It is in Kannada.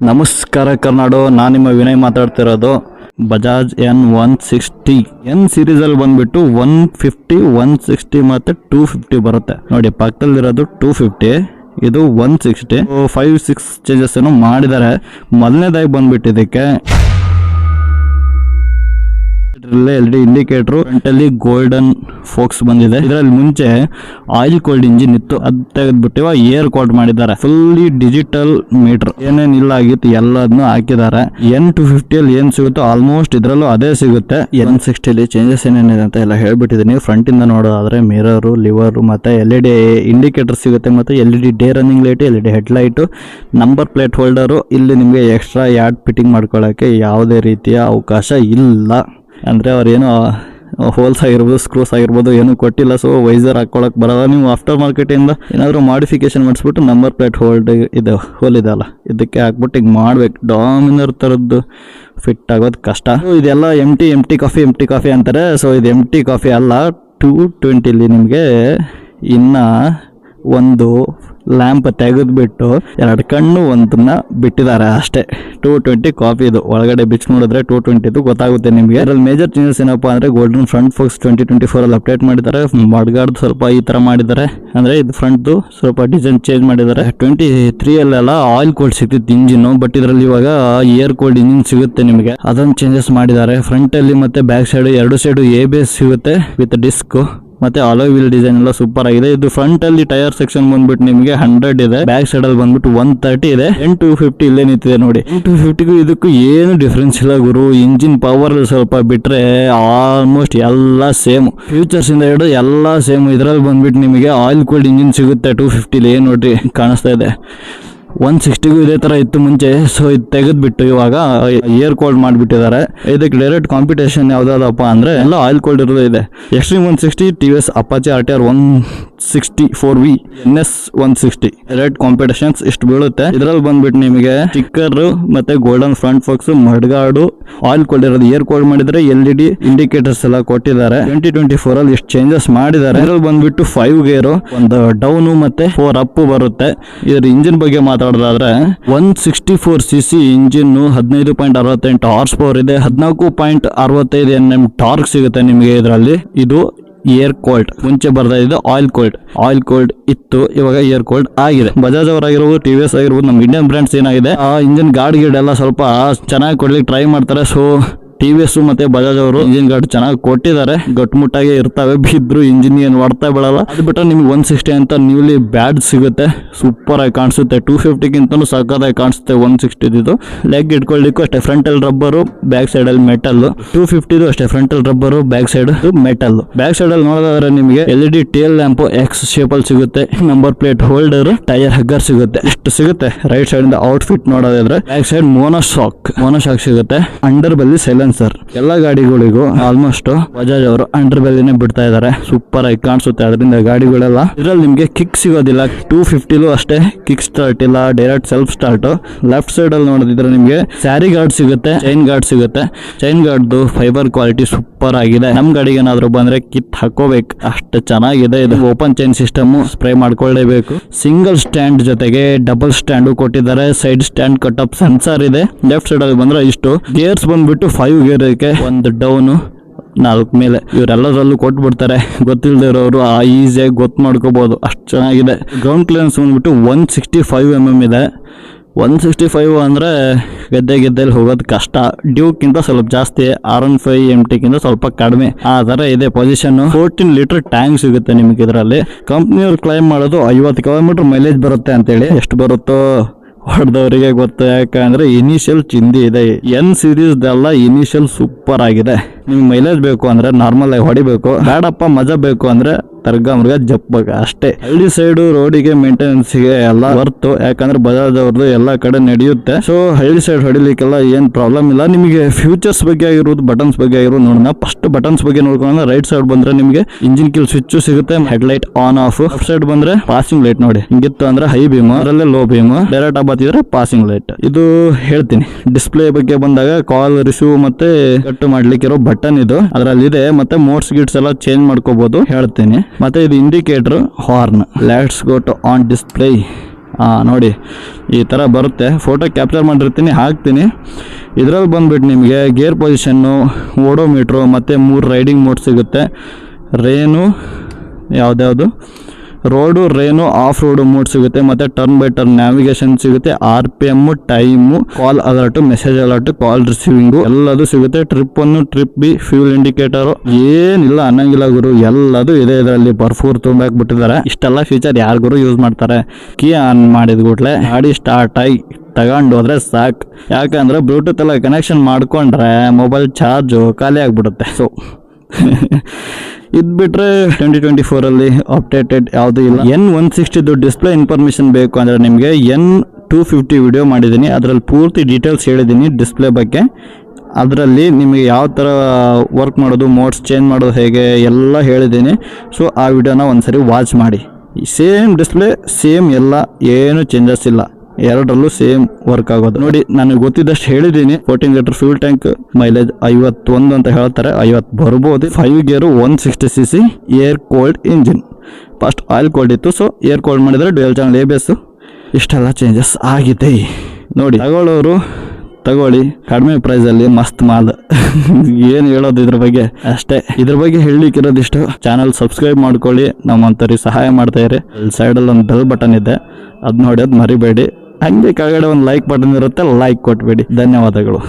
ನಮಸ್ಕಾರ ಕರ್ನಾಡು, ನಾನು ನಿಮ್ಮ ವಿನಯ್ ಮಾತಾಡ್ತಿರೋದು. Bajaj N one sixty. N ಸೀರೀಸಲ್ಲಿ ಬಂದ್ಬಿಟ್ಟು ಒನ್ ಫಿಫ್ಟಿ, ಒನ್ ಸಿಕ್ಸ್ಟಿ ಮತ್ತೆ ಟೂ ಫಿಫ್ಟಿ ಬರುತ್ತೆ. ನೋಡಿ, ಪಕ್ಕದಲ್ಲಿರೋದು ಟೂ ಫಿಫ್ಟಿ, ಇದು one sixty. Five six changes ಏನೋ ಮಾಡಿದ್ದಾರೆ. ಮೊದಲನೇದಾಗಿ ಬಂದ್ಬಿಟ್ಟು ಇದಕ್ಕೆ ಎಲ್ ಡಿ ಇಂಡಿಕೇಟರ್ ಫ್ರಂಟ್ ಅಲ್ಲಿ ಗೋಲ್ಡನ್ ಫೋಕ್ಸ್ ಬಂದಿದೆ. ಇದರಲ್ಲಿ ಮುಂಚೆ ಆಯಿಲ್ ಕೋಲ್ಡ್ ಇಂಜಿನ್ ಇತ್ತು. ಅದ್ ತೆಗೆದ್ಬಿಟ್ಟು ಏರ್ ಕೋಲ್ಡ್ ಮಾಡಿದ್ದಾರೆ. ಫುಲ್ಲಿ ಡಿಜಿಟಲ್ ಮೀಟರ್ ಏನೇನ್ ಇಲ್ಲ ಆಗಿತ್ತು ಎಲ್ಲದನ್ನು ಹಾಕಿದ್ದಾರೆ. ಎನ್ ಟು ಫಿಫ್ಟಿಯಲ್ಲಿ ಏನ್ ಸಿಗುತ್ತೋ ಆಲ್ಮೋಸ್ಟ್ ಇದರಲ್ಲೂ ಅದೇ ಸಿಗುತ್ತೆ. ಎನ್ ಸಿಕ್ಸ್ಟಿಲಿ ಚೇಂಜಸ್ ಏನೇನಿದೆ ಅಂತ ಎಲ್ಲ ಹೇಳ್ಬಿಟ್ಟಿದ್ದೀನಿ. ಫ್ರಂಟ್ ಇಂದ ನೋಡೋದಾದ್ರೆ ಮಿರರ್ ಲಿವರ್ ಮತ್ತೆ ಎಲ್ ಇ ಡಿ ಇಂಡಿಕೇಟರ್ ಸಿಗುತ್ತೆ, ಮತ್ತೆ L E D day running light L E D head light number plate holder ಇಲ್ಲಿ ನಿಮಗೆ ಎಕ್ಸ್ಟ್ರಾ ಯಾರ್ಡ್ ಫಿಟ್ಟಿಂಗ್ ಮಾಡ್ಕೊಳ್ಳೋಕೆ ಯಾವುದೇ ರೀತಿಯ ಅವಕಾಶ ಇಲ್ಲ. ಅಂದರೆ ಅವ್ರೇನು ಹೋಲ್ಸ್ ಆಗಿರ್ಬೋದು ಸ್ಕ್ರೂಸ್ ಆಗಿರ್ಬೋದು, ಏನು ಕೊಟ್ಟಿಲ್ಲ ಸೊ ವೈಸರ್ ಹಾಕೊಳಕ್ಕೆ ಬರಲ್ಲ. ನೀವು ಆಫ್ಟರ್ ಮಾರ್ಕೆಟಿಂದ ಏನಾದರೂ ಮಾಡಿಫಿಕೇಶನ್ ಮಾಡಿಸ್ಬಿಟ್ಟು ನಂಬರ್ ಪ್ಲೇಟ್ ಹೋಲ್ಡ್ ಇದೆ ಹೋಲ್ ಇದೆ ಅಲ್ಲ ಇದಕ್ಕೆ ಹಾಕ್ಬಿಟ್ಟು ಈಗ ಮಾಡ್ಬೇಕು. ಡಾಮಿನರ್ ಥರದ್ದು ಫಿಟ್ ಆಗೋದು ಕಷ್ಟ. ಇದೆಲ್ಲ M T M T copy M T copy ಅಂತಾರೆ. ಸೊ ಇದು ಎಂ ಟಿ ಕಾಫಿ ಅಲ್ಲ ಟೂ ಟ್ವೆಂಟಿಲಿ ನಿಮಗೆ ಇನ್ನು ಒಂದು ಲ್ಯಾಂಪ್ ತೆಗೆದ್ಬಿಟ್ಟು ಎರಡು ಕಣ್ಣು ಒಂದನ್ನ ಬಿಟ್ಟಿದ್ದಾರೆ ಅಷ್ಟೇ. ಟೂ ಟ್ವೆಂಟಿ ಕಾಫಿ ಇದು. ಒಳಗಡೆ ಬಿಚ್ ನೋಡಿದ್ರೆ ಟೂ ಟ್ವೆಂಟಿದು ಗೊತ್ತಾಗುತ್ತೆ ನಿಮಗೆ. ಅದರಲ್ಲಿ ಮೇಜರ್ ಚೇಂಜಸ್ ಏನಪ್ಪಾ ಅಂದ್ರೆ golden front forks twenty twenty four ಅಲ್ಲಿ ಅಪ್ಡೇಟ್ ಮಾಡಿದ್ದಾರೆ. ಮಡ್ಗಾರ್ಡ್ ಸ್ವಲ್ಪ ಈ ತರ ಮಾಡಿದ್ದಾರೆ. ಅಂದ್ರೆ ಇದು ಫ್ರಂಟ್ ಸ್ವಲ್ಪ ಡಿಸೈನ್ ಚೇಂಜ್ ಮಾಡಿದ್ದಾರೆ. ಟ್ವೆಂಟಿ ತ್ರೀ ಅಲ್ಲೆಲ್ಲ ಆಯಿಲ್ ಕೋಲ್ಡ್ ಸಿಗ್ತಿತ್ತು ಇಂಜಿನ್ ಬಟ್ ಇದರಲ್ಲಿ ಇವಾಗ ಏರ್ ಕೋಲ್ಡ್ ಇಂಜಿನ್ ಸಿಗುತ್ತೆ ನಿಮಗೆ. ಅದೊಂದು ಚೇಂಜಸ್ ಮಾಡಿದ್ದಾರೆ. ಫ್ರಂಟ್ ಅಲ್ಲಿ ಮತ್ತೆ ಬ್ಯಾಕ್ ಸೈಡ್ ಎರಡು ಸೈಡ್ ಎ ಬೇಸ್ ಸಿಗುತ್ತೆ ವಿತ್ ಡಿಸ್ಕ್ ಮತ್ತೆ ವೀಲ್ ಡಿಸೈನ್ ಎಲ್ಲ ಸೂಪರ್ ಆಗಿದೆ. ಇದು ಫ್ರಂಟ್ ಅಲ್ಲಿ ಟೈರ್ ಸೆಕ್ಷನ್ ಬಂದ್ಬಿಟ್ಟು ನಿಮಗೆ ಹಂಡ್ರೆಡ್ ಇದೆ. ಬ್ಯಾಕ್ ಸೈಡ್ ಅಲ್ಲಿ ಬಂದ್ಬಿಟ್ಟು ಒನ್ ತರ್ಟಿ ಇದೆ. ಎನ್ ಟೂ ಫಿಫ್ಟಿ ಇಲ್ಲೇ ನಿಂತಿದೆ ನೋಡಿ. ಎನ್ ಟು ಫಿಫ್ಟಿಗೂ ಇದಕ್ಕೂ ಏನು ಡಿಫ್ರೆನ್ಸ್ ಇಲ್ಲ ಗುರು. ಇಂಜಿನ್ ಪವರ್ ಸ್ವಲ್ಪ ಬಿಟ್ರೆ ಆಲ್ಮೋಸ್ಟ್ ಎಲ್ಲ ಸೇಮ್ ಫ್ಯೂಚರ್ಸ್ ಇಂದ ಹಿಡಿದು ಎಲ್ಲ ಸೇಮ್ ಇದ್ರಲ್ಲಿ ಬಂದ್ಬಿಟ್ಟು ನಿಮಗೆ ಆಯಿಲ್ ಕೂಲ್ಡ್ ಇಂಜಿನ್ ಸಿಗುತ್ತೆ ಟೂ ಫಿಫ್ಟಿಲಿ ಏನ್ ನೋಡ್ರಿ? ಕಾಣಿಸ್ತಾ ಇದೆ. ಒನ್ ಸಿಕ್ಸ್ಟಿಗೂ ಇದೇ ತರ ಇತ್ತು ಮುಂಚೆ. ಸೊ ಇದು ತೆಗೆದ್ಬಿಟ್ಟು ಇವಾಗ ಏರ್ ಕೋಲ್ಡ್ ಮಾಡಿಬಿಟ್ಟಿದ್ದಾರೆ. ಇದಕ್ಕೆ ಡೈರೆಕ್ಟ್ ಕಾಂಪಿಟೇಷನ್ ಯಾವ್ದಾದಪ್ಪ ಅಂದ್ರೆ, ಎಲ್ಲ ಆಯಿಲ್ ಕೋಲ್ಡ್ ಇರೋದು ಇದೆ. Xtreme one sixty T S Apache R T R one sixty four V N S one sixty direct competitions ಇಷ್ಟು ಬೀಳುತ್ತೆ. ಇದ್ರಲ್ಲಿ ಬಂದ್ಬಿಟ್ಟು ನಿಮಗೆ ಸ್ಟಿಕ್ಕರ್ ಮತ್ತೆ golden front forks mudguard oil cold ಇರೋದು ಏರ್ ಕೋಲ್ಡ್ ಮಾಡಿದ್ರೆ ಎಲ್ ಇ ಡಿ ಇಂಡಿಕೇಟರ್ಸ್ ಎಲ್ಲ ಕೊಟ್ಟಿದ್ದಾರೆ. ಟ್ವೆಂಟಿ ಟ್ವೆಂಟಿ ಫೋರ್ ಅಲ್ಲಿ ಇಷ್ಟು ಚೇಂಜಸ್ ಮಾಡಿದ್ದಾರೆ. ಇದ್ರಲ್ಲಿ ಬಂದ್ಬಿಟ್ಟು ಫೈವ್ ಗೇರು ಒಂದು ಡೌನು ಮತ್ತೆ ಫೋರ್ ಅಪ್ ಬರುತ್ತೆ. ಇದ್ರ ಇಂಜಿನ್ ಬಗ್ಗೆ ಮಾತಾಡೋದಾದ್ರೆ one sixty four C C engine ಹದಿನೈದು ಪಾಯಿಂಟ್ ಅರವತ್ತೆಂಟು ಹಾರ್ಸ್ ಪವರ್ ಇದೆ. ಹದಿನಾಲ್ಕು ಪಾಯಿಂಟ್ ಅರವತ್ತೈದು ಎನ್ ಎಂ ಟಾರ್ಕ್ ಸಿಗುತ್ತೆ ನಿಮಗೆ ಇದರಲ್ಲಿ. ಇದು ಏರ್ ಕೋಲ್ಡ್ ಮುಂಚೆ ಬರ್ತಾ ಇದ್ದು ಆಯಿಲ್ ಕೋಲ್ಡ್ ಆಯಿಲ್ ಕೋಲ್ಡ್ ಇತ್ತು, ಇವಾಗ ಏರ್ ಕೋಲ್ಡ್ ಆಗಿದೆ. ಬಜಾಜ್ ಅವರಾಗಿರ್ಬೋದು ಟಿ ವಿ ಎಸ್ ಆಗಿರ್ಬೋದು, ನಮ್ಮ ಇಂಡಿಯನ್ ಬ್ರ್ಯಾಂಡ್ಸ್ ಏನಾಗಿದೆ, ಆ ಇಂಜಿನ್ ಗಾಡಿ ಗಿಡ ಎಲ್ಲ ಸ್ವಲ್ಪ ಚೆನ್ನಾಗಿ ಕೊಡ್ಲಿಕ್ಕೆ ಟ್ರೈ ಮಾಡ್ತಾರೆ. ಸೊ ಟಿ ವಿ ಎಸ್ ಮತ್ತೆ ಬಜಾಜ್ ಅವರು ಇಂಜಿನ್ ಗಾರ್ಡ್ ಚೆನ್ನಾಗಿ ಕೊಟ್ಟಿದ್ದಾರೆ. ಗಟ್ಮುಟ್ಟಾಗಿ ಇರ್ತವೆ. ಬಿದ್ರು ಇಂಜಿನ್ ಏನು ಹೊಡ್ತಾ ಬೀಳಲ್ಲ. ಅದು ಬಿಟ್ಟರೆ ನಿಮ್ಗೆ ಒನ್ ಸಿಕ್ಸ್ಟಿ ಅಂತ ನ್ಯೂಲಿ ಬ್ಯಾಡ್ ಸಿಗುತ್ತೆ. ಸೂಪರ್ ಆಗಿ ಕಾಣಿಸುತ್ತೆ. ಟೂ ಫಿಫ್ಟಿಗಿಂತನೂ ಸಕ್ಕತ್ತಾಗಿ ಕಾಣಿಸುತ್ತೆ ಒನ್ ಸಿಕ್ಸ್ಟಿದು ಲೆಗ್ ಇಟ್ಕೊಳ್ಳಿಕ್ಕೂ ಅಷ್ಟೇ. ಫ್ರಂಟ್ ಅಲ್ಲಿ ರಬ್ಬರು ಬ್ಯಾಕ್ ಸೈಡ್ ಅಲ್ಲಿ ಮೆಟಲ್ ಟೂ ಫಿಫ್ಟಿದು ಅಷ್ಟೇ. ಫ್ರಂಟ್ ಅಲ್ಲಿ rubber back side metal back side ಅಲ್ಲಿ ನೋಡೋದಾದ್ರೆ ನಿಮಗೆ L E D tail lamp X shape ಅಲ್ಲಿ ಸಿಗುತ್ತೆ. Number plate holder tyre hugger ಸಿಗುತ್ತೆ. ಇಷ್ಟು ಸಿಗುತ್ತೆ. ರೈಟ್ ಸೈಡ್ ಇಂದ ಔಟ್ಫಿಟ್ ನೋಡೋದಾದ್ರೆ. Back side mono shock mono shock ಸಿಗುತ್ತೆ. ಅಂಡರ್ ಬೆಲ್ಲಿ ಸೈಲೆನ್ಸರ್ ಎಲ್ಲ ಗಾಡಿಗಳಿಗೂ ಆಲ್ಮೋಸ್ಟ್ ಬಜಾಜ್ ಅವರು ಅಂಡರ್ ಬೆಲ್ಲಿನೇ ಬಿಡ್ತಾ ಇದಾರೆ ಸೂಪರ್ ಆಗಿ ಕಾಣಿಸುತ್ತೆ. ಅದರಿಂದ ಗಾಡಿಗಳೆಲ್ಲ ಇದ್ರಲ್ಲಿ ನಿಮ್ಗೆ ಕಿಕ್ ಸಿಗೋದಿಲ್ಲ. ಟೂ ಫಿಫ್ಟಿಲೂ ಅಷ್ಟೇ. ಕಿಕ್ ಸ್ಟಾರ್ಟ್ ಇಲ್ಲ. Direct self start left side ಅಲ್ಲಿ ನೋಡೋದಿದ್ರೆ ನಿಮ್ಗೆ ಸ್ಯಾರಿ ಗಾರ್ಡ್ ಸಿಗುತ್ತೆ ಚೈನ್ ಗಾರ್ಡ್ ಸಿಗುತ್ತೆ. ಚೈನ್ ಗಾರ್ಡ್ದು ಫೈಬರ್ ಕ್ವಾಲಿಟಿ ಸೂಪರ್ ಆಗಿದೆ. ನಮ್ ಗಾಡಿಗೆ ಏನಾದ್ರು ಬಂದ್ರೆ ಕಿತ್ ಹಾಕೋಬೇಕು. ಅಷ್ಟು ಚೆನ್ನಾಗಿದೆ. ಇದು ಓಪನ್ ಚೈನ್ ಸಿಸ್ಟಮ್ ಸ್ಪ್ರೇ ಮಾಡ್ಕೊಳ್ಳೇಬೇಕು. ಸಿಂಗಲ್ ಸ್ಟ್ಯಾಂಡ್ ಜೊತೆಗೆ ಡಬಲ್ ಸ್ಟ್ಯಾಂಡ್ ಕೊಟ್ಟಿದ್ದಾರೆ. Side stand cut up sensor ಇದೆ. ಲೆಫ್ಟ್ ಸೈಡ್ ಅಲ್ಲಿ ಬಂದ್ರೆ ಇಷ್ಟು. ಗೇರ್ಸ್ ಬಂದ್ಬಿಟ್ಟು ಫೈವ್ ಗೇರ್ ಒಂದು ಡೌನ್, ನಾಲ್ಕು ಮೇಲೆ. ಇವರೆಲ್ಲದರಲ್ಲೂ ಕೊಟ್ಬಿಡ್ತಾರೆ. ಗೊತ್ತಿಲ್ಲದಿರೋರು ಆ ಈಸಿಯಾಗಿ ಗೊತ್ತು ಮಾಡ್ಕೋಬಹುದು ಅಷ್ಟು ಚೆನ್ನಾಗಿದೆ. ಗ್ರೌಂಡ್ ಕ್ಲಿಯರೆನ್ಸ್ ಬಂದ್ಬಿಟ್ಟು one sixty five M M ಇದೆ. ಒನ್ ಸಿಕ್ಸ್ಟಿ ಫೈವ್ ಅಂದರೆ ಗದ್ದೆ ಗೆದ್ದೆಲಿ ಹೋಗೋದು ಕಷ್ಟ. ಡ್ಯೂಕ್ಕಿಂತ ಸ್ವಲ್ಪ ಜಾಸ್ತಿ ಆರ್ ಒನ್ ಫೈವ್ ಎಂ ಟಿಗಿಂತ ಸ್ವಲ್ಪ ಕಡಿಮೆ. ಆ ಥರ ಇದೆ ಪೊಸಿಷನ್ ಫೋರ್ಟೀನ್ ಲೀಟರ್ ಟ್ಯಾಂಕ್ ಸಿಗುತ್ತೆ ನಿಮಗೆ ಇದರಲ್ಲಿ. ಕಂಪ್ನಿಯವ್ರು ಕ್ಲೈಮ್ ಮಾಡೋದು ಐವತ್ತು ಕಿಲೋಮೀಟರ್ ಮೈಲೇಜ್ ಬರುತ್ತೆ ಅಂತೇಳಿ. ಎಷ್ಟು ಬರುತ್ತೋ ಹೊಡೆದವರಿಗೆ ಗೊತ್ತು. ಯಾಕಂದ್ರೆ ಇನಿಷಿಯಲ್ ಚಿಂದಿ ಇದೆ. ಎನ್ ಸೀರೀಸ್ ಎಲ್ಲ ಇನಿಷಿಯಲ್ ಸೂಪರ್ ಆಗಿದೆ. ನಿಮ್ಗೆ ಮೈಲೇಜ್ ಬೇಕು ಅಂದ್ರೆ ನಾರ್ಮಲ್ ಆಗಿ ಹೊಡಿಬೇಕು. ಬೇಡಪ್ಪ, ಮಜಾ ಬೇಕು ಅಂದ್ರೆ ತರ್ಗ ಮೃಗ ಜಪ್ಬೇಕು ಅಷ್ಟೇ. ಹಳ್ಳಿ ಸೈಡು ರೋಡಿಗೆ ಮೇಂಟೆನೆನ್ಸ್ಗೆ ಎಲ್ಲ ಬರ್ತು ಯಾಕಂದ್ರೆ ಬಜಾಜ್ ಎಲ್ಲ ಕಡೆ ನಡೆಯುತ್ತೆ. ಸೊ ಹಳ್ಳಿ ಸೈಡ್ ಹೊಡಿಲಿಕ್ಕೆಲ್ಲ ಏನ್ ಪ್ರಾಬ್ಲಮ್ ಇಲ್ಲ. ನಿಮಗೆ ಫ್ಯೂಚರ್ಸ್ ಬಗ್ಗೆ ಆಗಿರೋದು ಬಟನ್ಸ್ ಬಗ್ಗೆ ಆಗಿರೋದು ನೋಡೋಣ ಫಸ್ಟ್ ಬಟನ್ಸ್ ಬಗ್ಗೆ ನೋಡ್ಕೊಂಡ್ರೆ ರೈಟ್ ಸೈಡ್ ಬಂದ್ರೆ ನಿಮಗೆ ಇಂಜಿನ್ ಕಿಲ್ ಸ್ವಿಚ್ ಸಿಗುತ್ತೆ head light on off left side ಬಂದ್ರೆ ಪಾಸಿಂಗ್ ಲೈಟ್ ನೋಡಿ. ಹಿಂಗಿತ್ತು ಅಂದ್ರೆ ಹೈ ಬೀಮ್ ಅದರಲ್ಲೇ ಲೋ ಬೀಮ್ ಡೈರೆಕ್ಟ್ ಆ ಬಾತಿದ್ರೆ ಪಾಸಿಂಗ್ ಲೈಟ್ ಇದು ಹೇಳ್ತೀನಿ. ಡಿಸ್ಪ್ಲೇ ಬಗ್ಗೆ ಬಂದಾಗ ಕಾಲ್ ರಿಸೀವ್ ಮತ್ತೆ ಕಟ್ ಮಾಡ್ಲಿಕ್ಕಿರೋ ಬಟನ್ ಇದು. ಅದರಲ್ಲಿ ಇದೆ ಮತ್ತೆ ಮೋಡ್ಸ್ ಗಿಟ್ಸ್ ಎಲ್ಲ ಚೇಂಜ್ ಮಾಡ್ಕೋಬಹುದು ಹೇಳ್ತೀನಿ. ಮತ್ತೆ ಇದು indicator horn let's go to on display ನೋಡಿ, ಈ ಥರ ಬರುತ್ತೆ. ಫೋಟೋ ಕ್ಯಾಪ್ಚರ್ ಮಾಡಿರ್ತೀನಿ, ಹಾಕ್ತೀನಿ. ಇದರಲ್ಲಿ ಬಂದುಬಿಟ್ಟು ನಿಮಗೆ ಗೇರ್ ಪೊಸಿಷನ್ನು ಓಡೋಮೀಟ್ರು ಮತ್ತು ಮೂರು ರೈಡಿಂಗ್ ಮೋಡ್ ಸಿಗುತ್ತೆ. Rain ಯಾವುದ್ಯಾವುದು? Road, rain off road mode ಸಿಗುತ್ತೆ, ಮತ್ತೆ ಟರ್ನ್ ಬೈ ಟರ್ನ್ ನ್ಯಾವಿಗೇಷನ್ ಸಿಗುತ್ತೆ R P M time call alert message alert call receiving ಎಲ್ಲದು ಸಿಗುತ್ತೆ. Trip one trip B fuel indicator ಏನಿಲ್ಲ, ಅನ್ನಂಗಿಲ್ಲ ಗುರು. ಎಲ್ಲದು ಇದೆ ಇದರಲ್ಲಿ. ಬರ್ಫೂರ್ ತುಂಬಾಕ್ಬಿಟ್ಟಿದ್ದಾರೆ ಇಷ್ಟೆಲ್ಲ ಫೀಚರ್ ಯಾರು ಗುರು ಯೂಸ್ ಮಾಡ್ತಾರೆ? ಕೀ ಆನ್ ಮಾಡಿದ ಕೂಡಲೆ ಗಾಡಿ ಸ್ಟಾರ್ಟ್ ಆಗಿ ತಗೊಂಡು ಹೋದ್ರೆ ಸಾಕು. ಯಾಕಂದ್ರೆ ಬ್ಲೂಟೂತ್ ಎಲ್ಲ ಕನೆಕ್ಷನ್ ಮಾಡ್ಕೊಂಡ್ರೆ ಮೊಬೈಲ್ ಚಾರ್ಜು ಖಾಲಿ ಆಗಿಬಿಡುತ್ತೆ. ಸೊ ಇದು ಬಿಟ್ರೆ ಟ್ವೆಂಟಿ ಟ್ವೆಂಟಿ ಫೋರಲ್ಲಿ ಅಪ್ಡೇಟೆಡ್ ಯಾವುದೂ ಇಲ್ಲ. ಎನ್ ಒನ್ ಸಿಕ್ಸ್ಟಿದು ಡಿಸ್ಪ್ಲೇ ಇನ್ಫಾರ್ಮೇಷನ್ ಬೇಕು ಅಂದರೆ ನಿಮಗೆ ಎನ್ ಟೂ ಫಿಫ್ಟಿ ವಿಡಿಯೋ ಮಾಡಿದ್ದೀನಿ. ಅದರಲ್ಲಿ ಪೂರ್ತಿ ಡೀಟೇಲ್ಸ್ ಹೇಳಿದ್ದೀನಿ ಡಿಸ್ಪ್ಲೇ ಬಗ್ಗೆ. ಅದರಲ್ಲಿ ನಿಮಗೆ ಯಾವ ಥರ ವರ್ಕ್ ಮಾಡೋದು ಮೋಡ್ಸ್ ಚೇಂಜ್ ಮಾಡೋದು ಹೇಗೆ ಎಲ್ಲ ಹೇಳಿದ್ದೀನಿ. ಸೊ ಆ ವಿಡಿಯೋನ ಒಂದ್ಸರಿ ವಾಚ್ ಮಾಡಿ. ಸೇಮ್ ಡಿಸ್ಪ್ಲೇ ಸೇಮ್ ಎಲ್ಲ, ಏನೂ ಚೇಂಜಸ್ ಇಲ್ಲ. ಎರಡರಲ್ಲೂ ಸೇಮ್ ವರ್ಕ್ ಆಗೋದು. ನೋಡಿ, ನನಗೆ ಗೊತ್ತಿದ್ದಷ್ಟು ಹೇಳಿದ್ದೀನಿ fourteen litre fuel tank mileage ಐವತ್ತೊಂದು ಅಂತ ಹೇಳ್ತಾರೆ. ಐವತ್ತು ಬರ್ಬೋದು. Five gear one sixty C C air cold engine first oil cold ಇತ್ತು. ಸೊ ಏರ್ ಕೋಲ್ಡ್ ಮಾಡಿದರೆ ಡ್ಯುಯಲ್ ಚಾನಲ್ ಎ ಬೇಸು ಇಷ್ಟೆಲ್ಲ ಚೇಂಜಸ್ ಆಗಿದೆ. ನೋಡಿ, ತಗೊಳ್ಳೋರು ತಗೊಳ್ಳಿ. ಕಡಿಮೆ ಪ್ರೈಸಲ್ಲಿ ಮಸ್ತ್ ಮಾಲ್. ಏನು ಹೇಳೋದು ಇದ್ರ ಬಗ್ಗೆ? ಅಷ್ಟೇ. ಇದ್ರ ಬಗ್ಗೆ ಹೇಳಲಿಕ್ಕಿರೋದಿಷ್ಟು ಚಾನಲ್ ಸಬ್ಸ್ಕ್ರೈಬ್ ಮಾಡ್ಕೊಳ್ಳಿ. ನಮ್ಮಂಥವ್ರಿಗೆ ಸಹಾಯ ಮಾಡ್ತಾ ಇರಿ. ಸೈಡಲ್ಲಿ ಒಂದು ಬೆಲ್ ಬಟನ್ ಇದೆ. ಅದು ನೋಡಿ ಅದು ಮರಿಬೇಡಿ. ಹಂಗೆ ಕೆಳಗಡೆ ಒಂದು ಲೈಕ್ ಬಟನ್ ಇರುತ್ತೆ ಲೈಕ್ ಕೊಟ್ಬಿಡಿ. ಧನ್ಯವಾದಗಳು.